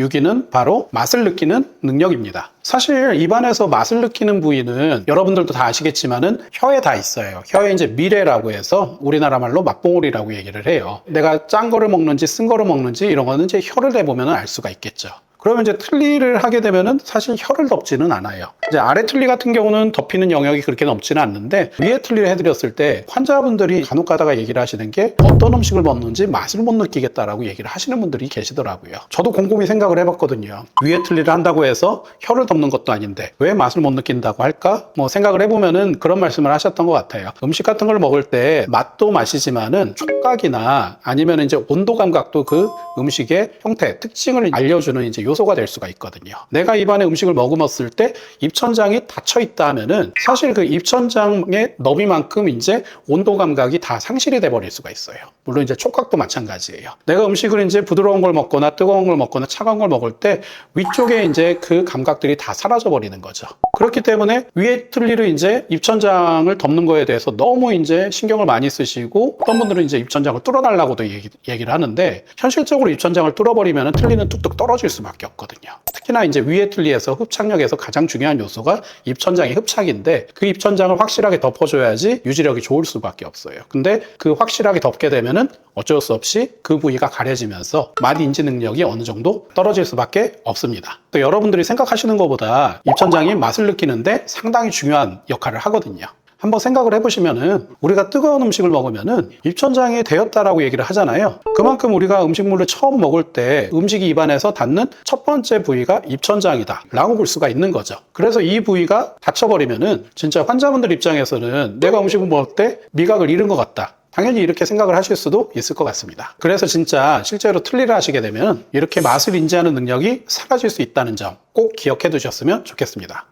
유기는 바로 맛을 느끼는 능력입니다. 사실 입안에서 맛을 느끼는 부위는 여러분들도 다 아시겠지만은 혀에 다 있어요. 혀에 이제 미래라고 해서 우리나라 말로 맛봉오리라고 얘기를 해요. 내가 짠 거를 먹는지 쓴 거를 먹는지 이런 거는 이제 혀를 대보면 알 수가 있겠죠. 그러면 이제 틀니를 하게 되면은 사실 혀를 덮지는 않아요. 이제 아래 틀니 같은 경우는 덮이는 영역이 그렇게 넘지는 않는데 위에 틀니를 해드렸을 때 환자분들이 간혹 가다가 얘기를 하시는 게 어떤 음식을 먹는지 맛을 못 느끼겠다라고 얘기를 하시는 분들이 계시더라고요. 저도 곰곰이 생각을 해봤거든요. 위에 틀니를 한다고 해서 혀를 덮는 것도 아닌데 왜 맛을 못 느낀다고 할까? 뭐 생각을 해보면은 그런 말씀을 하셨던 것 같아요. 음식 같은 걸 먹을 때 맛도 맛이지만은 촉각이나 아니면 이제 온도 감각도 그 음식의 형태, 특징을 알려주는 이제 요소가 될 수가 있거든요. 내가 입안에 음식을 머금었을 때 입 천장이 닫혀 있다 하면은 사실 그 입천장의 너비만큼 이제 온도 감각이 다 상실이 돼 버릴 수가 있어요. 물론 이제 촉각도 마찬가지예요. 내가 음식을 이제 부드러운 걸 먹거나 뜨거운 걸 먹거나 차가운 걸 먹을 때 위쪽에 이제 그 감각들이 다 사라져 버리는 거죠. 그렇기 때문에 위에 틀니를 이제 입천장을 덮는 거에 대해서 너무 이제 신경을 많이 쓰시고 어떤 분들은 이제 입천장을 뚫어달라고도 얘기, 얘기를 하는데 현실적으로 입천장을 뚫어버리면 틀니는 뚝뚝 떨어질 수밖에 없거든요. 특히나 이제 위에 틀니에서 흡착력에서 가장 중요한 요소가 입천장의 흡착인데 그 입천장을 확실하게 덮어줘야지 유지력이 좋을 수밖에 없어요. 근데 그 확실하게 덮게 되면은 어쩔 수 없이 그 부위가 가려지면서 맛 인지 능력이 어느 정도 떨어질 수밖에 없습니다. 또 여러분들이 생각하시는 것보다 입천장이 맛을 느끼는데 상당히 중요한 역할을 하거든요. 한번 생각을 해보시면은 우리가 뜨거운 음식을 먹으면은 입천장이 되었다라고 얘기를 하잖아요. 그만큼 우리가 음식물을 처음 먹을 때 음식이 입안에서 닿는 첫 번째 부위가 입천장이다 라고 볼 수가 있는 거죠. 그래서 이 부위가 닫혀버리면은 진짜 환자분들 입장에서는 내가 음식을 먹을 때 미각을 잃은 것 같다. 당연히 이렇게 생각을 하실 수도 있을 것 같습니다. 그래서 진짜 실제로 틀리를 하시게 되면 이렇게 맛을 인지하는 능력이 사라질 수 있다는 점 꼭 기억해 두셨으면 좋겠습니다.